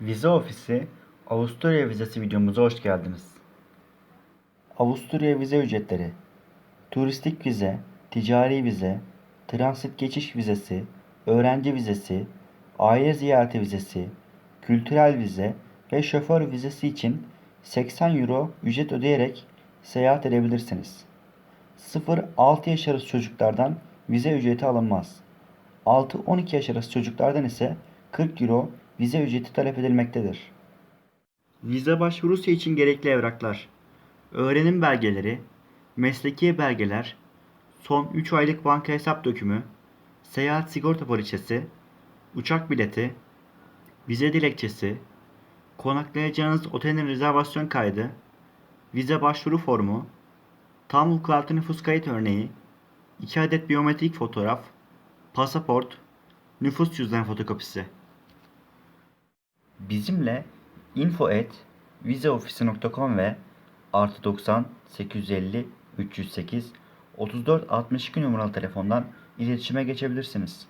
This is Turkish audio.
Vize Ofisi Avusturya vizesi videomuza hoş geldiniz. Avusturya vize ücretleri Turistik vize, ticari vize, transit geçiş vizesi, öğrenci vizesi, aile ziyareti vizesi, kültürel vize ve şoför vizesi için 80 euro ücret ödeyerek seyahat edebilirsiniz. 0-6 yaş arası çocuklardan vize ücreti alınmaz. 6-12 yaş arası çocuklardan ise 40 euro vize ücreti talep edilmektedir. Vize başvurusu için gerekli evraklar Öğrenim belgeleri, mesleki belgeler, son 3 aylık banka hesap dökümü, seyahat sigorta poliçesi, uçak bileti, vize dilekçesi, konaklayacağınız otelin rezervasyon kaydı, vize başvuru formu, tam kartı nüfus kayıt örneği, 2 adet biyometrik fotoğraf, pasaport, nüfus cüzdan fotokopisi. Bizimle info at vizeofisi.com ve artı 90 850 308 34 62 numaralı telefondan iletişime geçebilirsiniz.